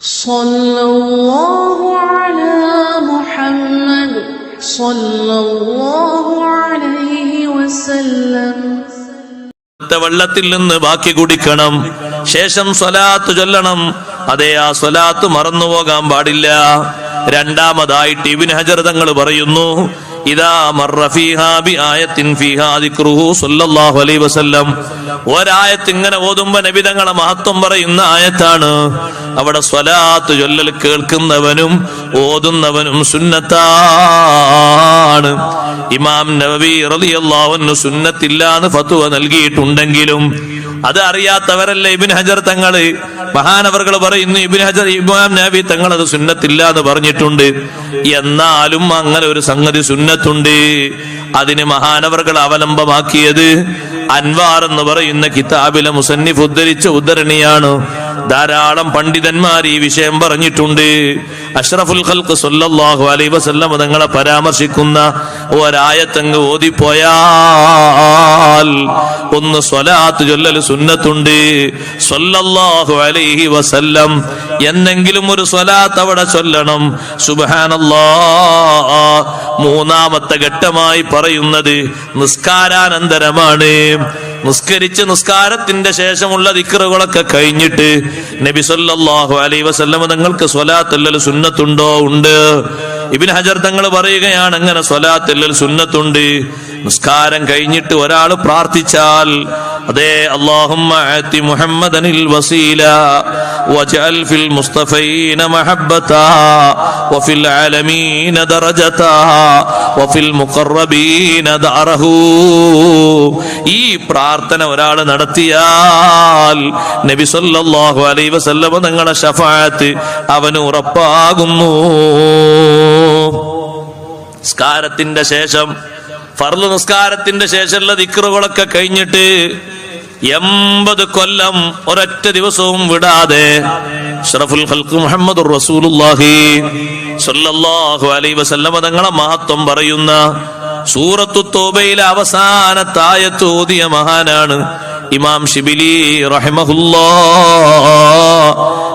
صلى الله على محمد صلى الله عليه وسلم ത്തെ വെള്ളത്തിൽ നിന്ന് ബാക്കി കുടിക്കണം ശേഷം സ്വലാത്ത് ചൊല്ലണം അതേ ആ സ്വലാത്ത് മറന്നുപോകാൻ പാടില്ല രണ്ടാമതായിട്ട് ഇബിൻ ഹജർ തങ്ങൾ പറയുന്നു ഒരായത്ത് ഇങ്ങനെ ഓതുമ്പോ നബി തങ്ങളെ മഹത്വം പറയുന്ന ആയത്താണ്. അവിടെ സ്വലാത്ത് ചൊല്ലൽ കേൾക്കുന്നവനും ഓതുന്നവനും സുന്നത്താണ്. ഇമാം നബി റളിയല്ലാഹു സുന്നത്തില്ലാന്ന് ഫത്വ നൽകിയിട്ടുണ്ടെങ്കിലും അത് അറിയാത്തവരല്ലേ ഇബിൻ ഹജർ തങ്ങൾ? മഹാനവർകൾ പറയുന്നു ഇബിൻ ഹജർ ഇമാം നബി തങ്ങൾ അത് സുന്നത്തില്ല എന്ന് പറഞ്ഞിട്ടുണ്ട്. എന്നാലും അങ്ങനെ ഒരു സംഗതി സുന്നത്തുണ്ട്. അതിന് മഹാനവർകൾ അവലംബമാക്കിയത് അൻവാർ എന്ന് പറയുന്ന കിതാബിലെ മുസന്നിഫ് ഉദ്ധരിച്ച ഉദ്ധരണിയാണ്. ധാരാളം പണ്ഡിതന്മാർ ഈ വിഷയം പറഞ്ഞിട്ടുണ്ട്. അഷ്റഫുൽ ഖൽക്ക് സല്ലല്ലാഹു അലൈഹി വസല്ലം തങ്ങളെ പരാമർശിക്കുന്ന ഒരായത്തങ്ങ് ഓതിപ്പോയാൽ ഒന്ന് സ്വലാത്ത് ചൊല്ലൽ സുന്നത്തുണ്ട്. സല്ലല്ലാഹു അലൈഹി വസല്ലം എന്നെങ്കിലും ഒരു സ്വലാത്ത് അവിടെ ചൊല്ലണം. സുബ്ഹാനല്ലാഹ്. മൂന്നാമത്തെ ഘട്ടമായി പറയുന്നത് നിസ്കാരാനന്തരമാണ്. നിസ്കരിച്ച് നിസ്കാരത്തിന്റെ ശേഷമുള്ള ദിക്കറുകളൊക്കെ കഴിഞ്ഞിട്ട് നബി സല്ലാഹു അലൈ വസല്ലം നിങ്ങൾക്ക് സ്വലാത്തല്ലൽ സുന്നത്തുണ്ടോ? ഉണ്ട്. ഇബിൻ ഹജർ തങ്ങൾ പറയുകയാണ് അങ്ങനെ സ്വലാത്തല്ലൽ സുന്നത്തുണ്ട്? നിസ്കാരം കഴിഞ്ഞിട്ട് ഒരാൾ പ്രാർത്ഥിച്ചാൽ അതേ അള്ളാഹുമ്മ മുഹമ്മദനിൽ ഈ പ്രാർത്ഥന ഒരാൾ നടത്തിയാൽ നബി സല്ലല്ലാഹു അലൈഹി വസല്ലം നിങ്ങളുടെ ഷഫാഅത്ത് അവന് ഉറപ്പാകുന്നു. നിസ്കാരത്തിന്റെ ശേഷം ഫർൾ നിസ്കാരത്തിന്റെ ശേഷമുള്ള ദിക്റുകളൊക്കെ കഴിഞ്ഞിട്ട് എൺപത് കൊല്ലം ഒരൊറ്റ ദിവസവും വിടാതെ ഷറഫുൽ മുഹമ്മദ് അലൈഹി വസല്ലമ തങ്ങളെ മഹത്വം പറയുന്ന സൂറത്തു തോബയിലെ അവസാനത്തായത്ത് ഓതിയ മഹാനാണ് ഇമാം ഷിബിലി റഹിമഹുല്ലാ.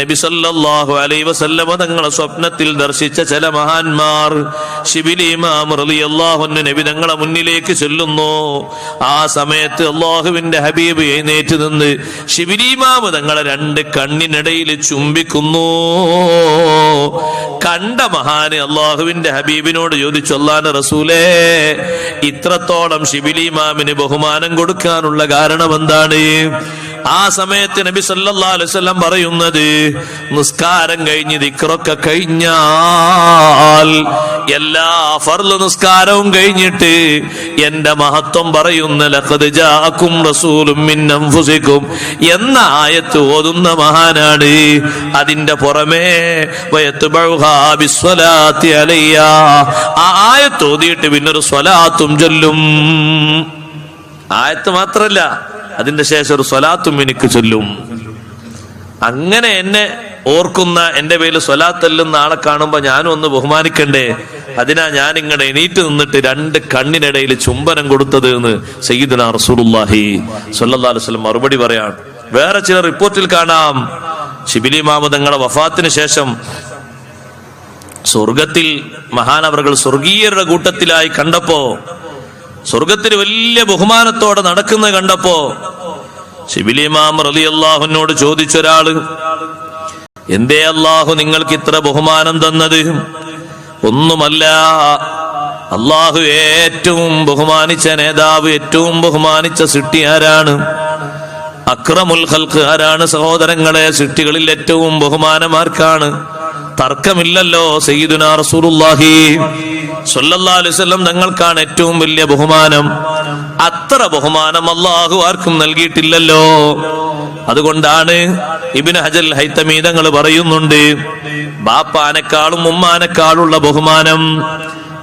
നബി സല്ലല്ലാഹു അലൈഹി വസല്ലമ തങ്ങളെ സ്വപ്നത്തിൽ ദർശിച്ച ചില മഹാന്മാർ. ശിബിലി ഇമാം റളിയല്ലാഹു അൻഹു നബി തങ്ങളെ മുന്നിലേക്ക് ചെല്ലുന്നു. ആ സമയത്ത് അള്ളാഹുവിന്റെ ഹബീബ് എഴുന്നേറ്റ് നിന്ന് ശിബിലി ഇമാം തങ്ങളെ രണ്ട് കണ്ണിനിടയിൽ ചുംബിക്കുന്നു. കണ്ട മഹാന് അള്ളാഹുവിന്റെ ഹബീബിനോട് ചോദിച്ചു റസൂലേ ഇത്രത്തോളം ശിബിലി ഇമാമിന് ബഹുമാനം കൊടുക്കാനുള്ള കാരണം എന്താണ് ആ സമയത്ത് നബി സല്ലല്ലാഹു അലൈഹി വസല്ലം പറയുന്നത് നിസ്കാരം കഴിഞ്ഞ് ദിക്റൊക്കെ കഴിഞ്ഞാൽ എല്ലാ ഫർൾ നിസ്കാരവും കഴിഞ്ഞിട്ട് എന്റെ മഹത്വം പറയുന്ന ലഖദ് ജാഅക്കും റസൂലും മിന്നം ഫുസിക്കും എന്ന ആയത്ത് ഓതുന്ന മഹാനാണ്. അതിന്റെ പുറമേ ആ ആയത്ത് ഓതിയിട്ട് പിന്നൊരു സ്വലാത്തും ചൊല്ലും. ആയത്ത് മാത്രല്ല അതിന്റെ ശേഷം ഒരു സ്വലാത്തും എനിക്ക് ചൊല്ലും. അങ്ങനെ എന്നെ ഓർക്കുന്ന എന്റെ പേരിൽ സ്വലാത്തല്ലുന്ന ആളെ കാണുമ്പോ ഞാനും ഒന്ന് ബഹുമാനിക്കണ്ടേ? അതിനാ ഞാൻ ഇങ്ങനെ എണീറ്റ് നിന്നിട്ട് രണ്ട് കണ്ണിനിടയിൽ ചുംബനം കൊടുത്തത് എന്ന് സയ്യിദുന റസൂലുള്ളാഹി സ്വല്ലല്ലാഹു അലൈഹി വസല്ലം മറുപടി പറയാണ് വേറെ ചില റിപ്പോർട്ടിൽ കാണാം. ഷിബിലി മാമതങ്ങളെ വഫാത്തിന് ശേഷം സ്വർഗത്തിൽ മഹാനവറുകൾ സ്വർഗീയരുടെ കൂട്ടത്തിലായി കണ്ടപ്പോ സ്വർഗത്തിൽ വലിയ ബഹുമാനത്തോടെ നടക്കുന്ന കണ്ടപ്പോ ശിബിലിമാം റലി അള്ളാഹുനോട് ചോദിച്ചൊരാൾ എന്തേ അള്ളാഹു നിങ്ങൾക്ക് ഇത്ര ബഹുമാനം തന്നത്? ഒന്നുമല്ല. അള്ളാഹു ഏറ്റവും ബഹുമാനിച്ച നേതാവ് ഏറ്റവും ബഹുമാനിച്ച സിട്ടി ആരാണ്? അക്രമുൽ ഹൽക്ക് ആരാണ്? സഹോദരങ്ങളെ സിട്ടികളിൽ ഏറ്റവും ബഹുമാനമാർക്കാണ്. തർക്കമില്ലല്ലോ റസൂലുള്ളാഹി. അലൈഹി വസല്ലം തങ്ങൾക്കാണ് ഏറ്റവും വലിയ ബഹുമാനം. അത്ര ബഹുമാനം അള്ളാഹു ആർക്കും നൽകിയിട്ടില്ലല്ലോ. അതുകൊണ്ടാണ് ഇബിൻ ഹജൽ ഹൈത്തമീ തങ്ങൾ പറയുന്നുണ്ട് ബാപ്പാനേക്കാളും ഉമ്മാനേക്കാളുള്ള ബഹുമാനം.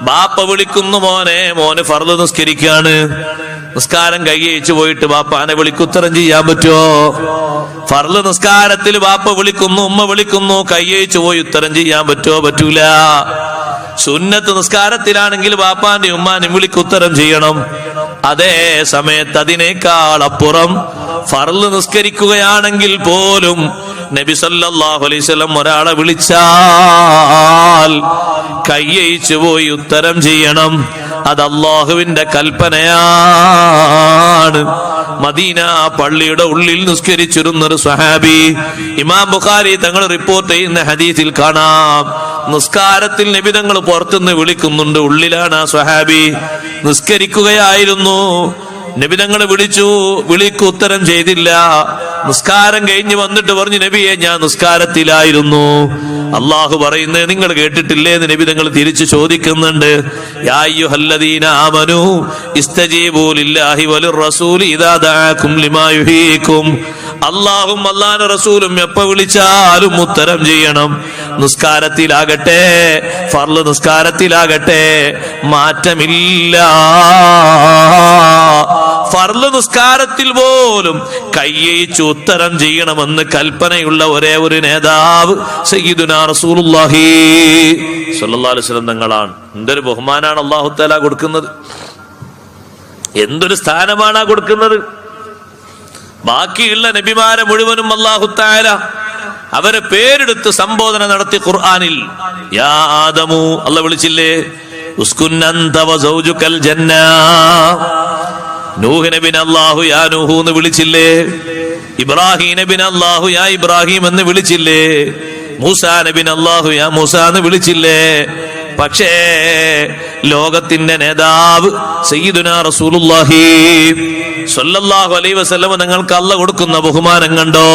ബാപ്പ വിളിക്കുന്നു മോനെ മോന് ഫർദ് നിസ്കരിക്കാണ്. നിസ്കാരം കൈയച്ചു പോയിട്ട് ബാപ്പാനെ വിളിക്കുത്തരം ചെയ്യാൻ പറ്റുമോ? ഫർൾ നിസ്കാരത്തിൽ ബാപ്പ വിളിക്കുന്നു ഉമ്മ വിളിക്കുന്നു കൈയച്ചു പോയി ഉത്തരം ചെയ്യാൻ പറ്റുമോ? പറ്റൂല. സുന്നത്ത് നിസ്കാരത്തിലാണെങ്കിൽ ബാപ്പാന്റെ ഉമ്മാനും വിളിക്കുത്തരം ചെയ്യണം. അതേ സമയത്ത് അതിനേക്കാൾ അപ്പുറം ഫർൾ നിസ്കരിക്കുകയാണെങ്കിൽ പോലും നബി സല്ലല്ലാഹു അലൈഹി ഒരാളെ വിളിച്ചാൽ കയ്യയിച്ചു പോയി ഉത്തരം ചെയ്യണം. അത് അള്ളാഹുവിന്റെ കൽപ്പനയാണ്. മദീന പള്ളിയുടെ ഉള്ളിൽ നിസ്കരിച്ചിരുന്ന ഒരു സഹാബി ഇമാം ബുഖാരി തങ്ങൾ റിപ്പോർട്ട് ചെയ്യുന്ന ഹദീസിൽ കാണാം. നിസ്കാരത്തിൽ നിബിതങ്ങൾ പുറത്തുനിന്ന് വിളിക്കുന്നുണ്ട്. ഉള്ളിലാണ് ആ സ്വഹാബി. നിസ്കരിക്കുകയായിരുന്നു. നബിതങ്ങൾ വിളിച്ചു വിളിക്ക് ഉത്തരം ചെയ്തില്ല. നിസ്കാരം കഴിഞ്ഞ് വന്നിട്ട് പറഞ്ഞു നബിയെ ഞാൻ നിസ്കാരത്തിലായിരുന്നു. അള്ളാഹു പറയുന്നത് നിങ്ങൾ കേട്ടിട്ടില്ലേ എന്ന് നബി നിങ്ങൾ തിരിച്ചു ചോദിക്കുന്നുണ്ട്. ഇദാ ലിമാ അള്ളാഹും അള്ളാഹുന്റെ റസൂലും എപ്പോ വിളിച്ചാലും ഉത്തരം ചെയ്യണം. നിസ്കാരത്തിലാകട്ടെ ഫർൾ നിസ്കാരത്തിലാകട്ടെ മാറ്റമില്ല. ഫർൾ നിസ്കാരത്തിൽ പോലും കയ്യേച്ച് ഉത്തരം ചെയ്യണമെന്ന് കൽപ്പനയുള്ള ഒരേ ഒരു നേതാവ് തങ്ങളാണ്. എന്തൊരു ബഹുമാനാണ് അള്ളാഹു തആല കൊടുക്കുന്നത്. എന്തൊരു സ്ഥാനമാണ് കൊടുക്കുന്നത്. ബാക്കിയുള്ള നബിമാരെ മുഴുവനും അള്ളാഹു താല അവരെ പേരെടുത്ത് സംബോധന നടത്തി ഖുർആാനിൽ യാ ആദമു അല്ല വിളിച്ചില്ലേ? ഉസ്കുന്നന്തവ ജന്നാ ജന്ന നൂഹ് നബിൻ അല്ലാഹു യാ നൂഹു എന്ന് വിളിച്ചില്ലേ? ഇബ്രാഹിം നബിൻ അല്ലാഹു യാ ഇബ്രാഹിം എന്ന് വിളിച്ചില്ലേ? മൂസാ നബിൻ അല്ലാഹു യാ മൂസ എന്ന് വിളിച്ചില്ലേ? പക്ഷേ ലോകത്തിന്റെ നേതാവ് സയ്യിദുന വസല്ലം നിങ്ങൾക്ക് അല്ല കൊടുക്കുന്ന ബഹുമാനം കണ്ടോ?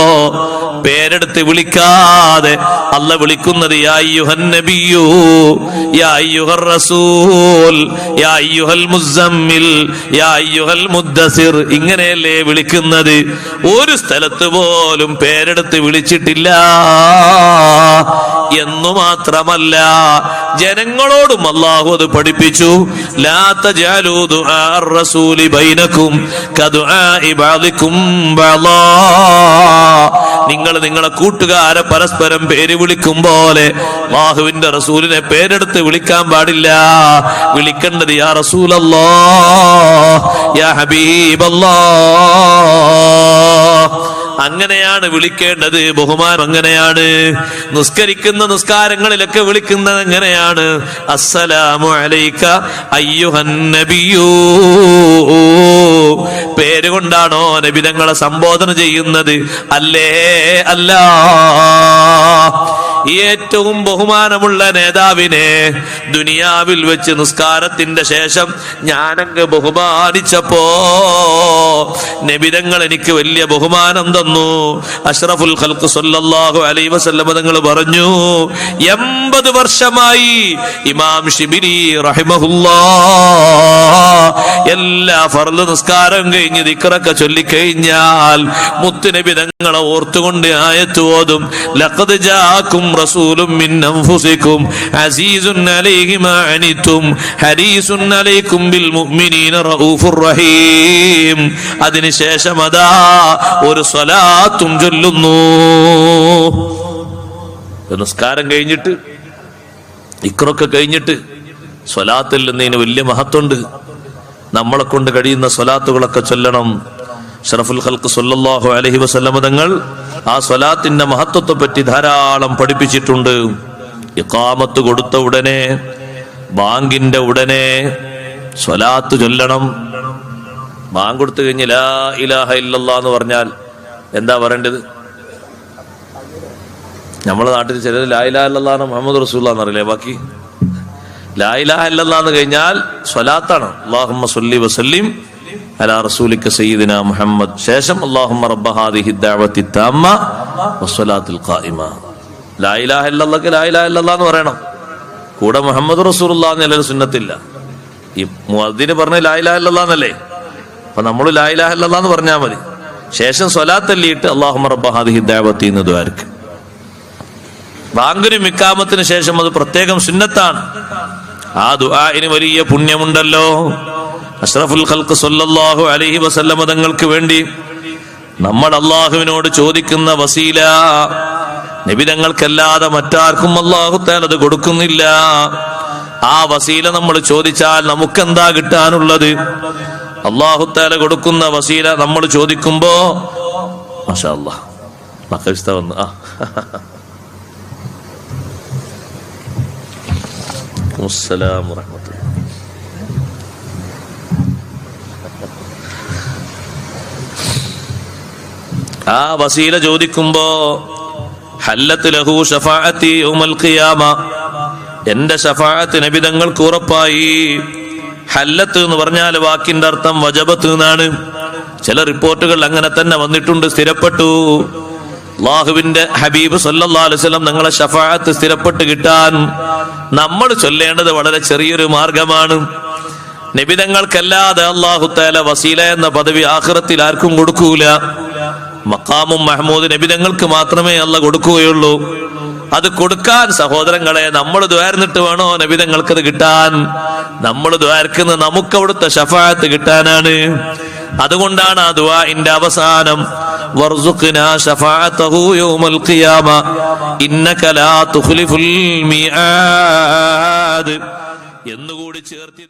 പേരെടുത്ത് വിളിക്കാതെ അല്ല വിളിക്കുന്നത് ഇങ്ങനെയല്ലേ വിളിക്കുന്നത്. ഒരു സ്ഥലത്ത് പോലും പേരെടുത്ത് വിളിച്ചിട്ടില്ല. എന്നു മാത്രമല്ല ജനങ്ങളോടും അള്ളാഹു അത് പഠിപ്പിച്ചു. ലാ തജാലൂ ദുആ റസൂലി നിങ്ങൾ നിങ്ങളെ കൂട്ടുകാരെ പരസ്പരം പേര് വിളിക്കും പോലെ അള്ളാഹുവിന്റെ റസൂലിനെ പേരെടുത്ത് വിളിക്കാൻ പാടില്ല. വിളിക്കേണ്ടത് യാ റസൂലല്ലാ യാ ഹബീബല്ലാ. അങ്ങനെയാണ് വിളിക്കേണ്ടത് ബഹുമാനം അങ്ങനെയാണ്. നിസ്കരിക്കുന്ന നിസ്കാരങ്ങളിലൊക്കെ വിളിക്കുന്നത് എങ്ങനെയാണ്? അസ്സലാമു അലൈക അയ്യുഹൻ നബിയൂ. പേര് കൊണ്ടാണോ നബിതങ്ങളെ സംബോധന ചെയ്യുന്നത്? അല്ലേ അല്ല. ഏറ്റവും ബഹുമാനമുള്ള നേതാവിനെ ദുനിയാവിൽ വെച്ച് നിസ്കാരത്തിന്റെ ശേഷം ഞാനങ്ങ് ബഹുമാനിച്ചപ്പോ നബിതങ്ങൾ എനിക്ക് വലിയ ബഹുമാനം തന്നു. അഷ്റഫുൽ ഖൽക്ക് സല്ലല്ലാഹു അലൈഹി വസല്ലമ തങ്ങൾ പറഞ്ഞു എൺപത് വർഷമായി ഇമാം ഷിബിരി റഹിമഹുല്ലാ എല്ലാ ഫർദ് നിസ്കാരം കഴിഞ്ഞ് ദിക്റൊക്കെ ചൊല്ലിക്കഴിഞ്ഞാൽ മുത്തുനബി തങ്ങളെ ഓർത്തുകൊണ്ട് ആയത്ത് ഓതും ലഖദ് ജാക്കും റസൂലും മിൻ അസീസുൻ അലൈഹി മാ ഹരീസുൻ അലൈക്കും ബിൽ മുഅ്മിനീന റഊഫുർ റഹീം. അതിനുശേഷം അതാ ഒരു സ്വലാത്തും ചൊല്ലുന്നു. നിസ്കാരം കഴിഞ്ഞിട്ട് ഇക്രൊക്കെ കഴിഞ്ഞിട്ട് സ്വലാത്തിൽ നിന്നതിന് വലിയ മഹത്വമുണ്ട്. നമ്മളെ കൊണ്ട് കഴിയുന്ന സ്വലാത്തുകളൊക്കെ ചൊല്ലണം. ഷറഫുൽ ഖൽക്ക് സല്ലല്ലാഹു അലഹി വസല്ലമ തങ്ങൾ ആ സ്വലാത്തിന്റെ മഹത്വത്തെ പറ്റി ധാരാളം പഠിപ്പിച്ചിട്ടുണ്ട്. ഇക്കാമത്ത് കൊടുത്ത ഉടനെ ബാങ്കിന്റെ ഉടനെ സ്വലാത്ത് ചൊല്ലണം. ബാങ്ക് കൊടുത്തു കഴിഞ്ഞ് ലാ ഇലാഹ ഇല്ലല്ലാ എന്ന് പറഞ്ഞാൽ എന്താ പറയേണ്ടത്? നമ്മുടെ നാട്ടിൽ ചിലർ ലാ ഇലാഹ ഇല്ലല്ലാന്ന് മുഹമ്മദ് റസൂല്ല എന്നറിയില്ലേ? ബാക്കി ലാ ഇലാഹ ഇല്ലല്ലാന്ന് കഴിഞ്ഞാൽ സ്വലാത്താണ്. അല്ലാഹുമ്മ സല്ലി വസല്ലിം അലാ റസൂലിക്ക മുഹമ്മദ്. ശേഷം പറയണം. കൂടെ മുഹമ്മദ് എന്നൊരു സുന്നത്തില്ല. ഈ മുഅദ്ദിന് പറഞ്ഞ ലാ ഇലാഹ ഇല്ലല്ലാഹ് എന്നല്ലേ? അപ്പൊ നമ്മൾ ലാ ഇലാഹ ഇല്ലല്ലാഹ് എന്ന് പറഞ്ഞാൽ മതി. ശേഷം സ്വലാത്തല്ലിയിട്ട് അല്ലാഹുമ്മ റബ്ബ ഹാദിഹി ദഅവത്തി എന്ന് ശേഷം അത് പ്രത്യേകം സുന്നത്താണ്. ആ ദുആ ഇനി വലിയ പുണ്യമുണ്ടല്ലോ. അഷ്റഫുൽ ഖൽക്ക് സല്ലല്ലാഹു അലൈഹി വസല്ലമ തങ്ങൾക്ക് വേണ്ടി നമ്മൾ അള്ളാഹുവിനോട് ചോദിക്കുന്ന വസീല നിബിതങ്ങൾക്കല്ലാതെ മറ്റാർക്കും അള്ളാഹു അത് കൊടുക്കുന്നില്ല. ആ വസീല നമ്മൾ ചോദിച്ചാൽ നമുക്കെന്താ കിട്ടാനുള്ളത്? അള്ളാഹുത്താല കൊടുക്കുന്ന വസീല നമ്മൾ ചോദിക്കുമ്പോ മാഷാ മക്കളിസ്ത വന്നു. ആ. ആ വസീല ചോദിക്കുമ്പോ ഹല്ലത്ത് ലഹു ഷഫാഅത്തി ഖിയാമ. എന്റെ ഷഫാഅത്ത് നബിതങ്ങൾക്ക് ഉറപ്പായി. ഹല്ലത്ത് എന്ന് പറഞ്ഞാൽ വാക്കിന്റെ അർത്ഥം വജബത്ത് എന്നാണ്. ചില റിപ്പോർട്ടുകൾ അങ്ങനെ തന്നെ വന്നിട്ടുണ്ട് സ്ഥിരപ്പെട്ടു. അള്ളാഹുവിന്റെ ഹബീബ് വസല്ലം നിങ്ങളെ ഷഫാഅത്ത് സ്ഥിരപ്പെട്ട് കിട്ടാൻ നമ്മൾ ചൊല്ലേണ്ടത് വളരെ ചെറിയൊരു മാർഗമാണ്. നിബിതങ്ങൾക്കല്ലാതെ അള്ളാഹു താല വസീല എന്ന പദവി ആഹ്റത്തിൽ ആർക്കും കൊടുക്കൂല. മക്കാമും മഹമ്മൂദ് നബിതങ്ങൾക്ക് മാത്രമേ അല്ല കൊടുക്കുകയുള്ളൂ. അത് കൊടുക്കാൻ സഹോദരങ്ങളെ നമ്മൾ ദ്വാരന്നിട്ട് വേണോ നബിതങ്ങൾക്ക് അത് കിട്ടാൻ? നമ്മൾ ദ്വാരക്കുന്ന നമുക്ക് അവിടുത്തെ ഷഫായത്ത് കിട്ടാനാണ്. അതുകൊണ്ടാണ് ആ ദുആഇന്റെ അവസാനം എന്നുകൂടി ചേർത്തി